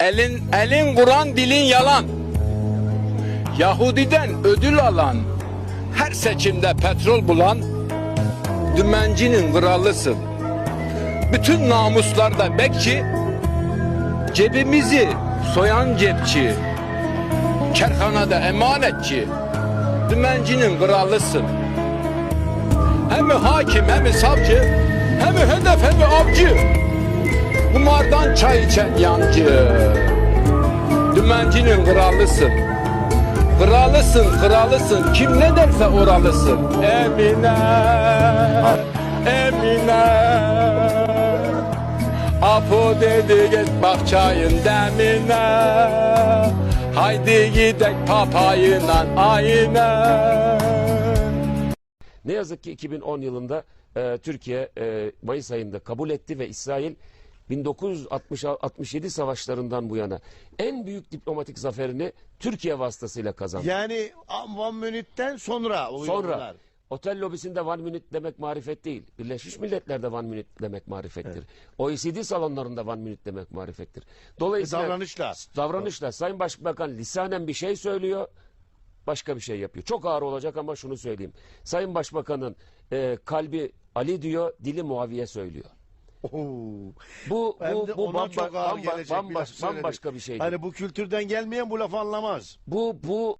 Elin elin Kur'an dilin yalan. Yahudiden ödül alan, her seçimde petrol bulan dümencinin kralısın. Bütün namuslarda bekçi, cebimizi soyan cepçi, kerhanada emanetçi, dümencinin kralısın. Hem hakim hem savcı, hem hedef hem avcı. Kumardan çay içen yancı. Dümencinin kralısın. Kralısın, kralısın. Kim ne derse oralısın. Emine, Emine. Apo dedi git bak çayın demine. Haydi gidek papayla ayine. Ne yazık ki 2010 yılında e, Türkiye e, Mayıs ayında kabul etti ve İsrail 1967 savaşlarından bu yana en büyük diplomatik zaferini Türkiye vasıtasıyla kazandı. Yani Van Münih'ten sonra oluyor Sonra bunlar. otel lobisinde One Minute demek marifet değil. Birleşmiş Milletler'de One Minute demek marifettir. OECD salonlarında One Minute demek marifettir. Dolayısıyla davranışla. davranışla Sayın Başbakan lisanen bir şey söylüyor, başka bir şey yapıyor. Çok ağır olacak ama şunu söyleyeyim. Sayın Başbakanın e, kalbi Ali diyor, dili Muaviye söylüyor. Oo. Bu Hem bu de bu ona bamba- çok ağır bamba- gelecek bir laf bambaşka bir şeydir. Hani bu kültürden gelmeyen bu lafı anlamaz. Bu bu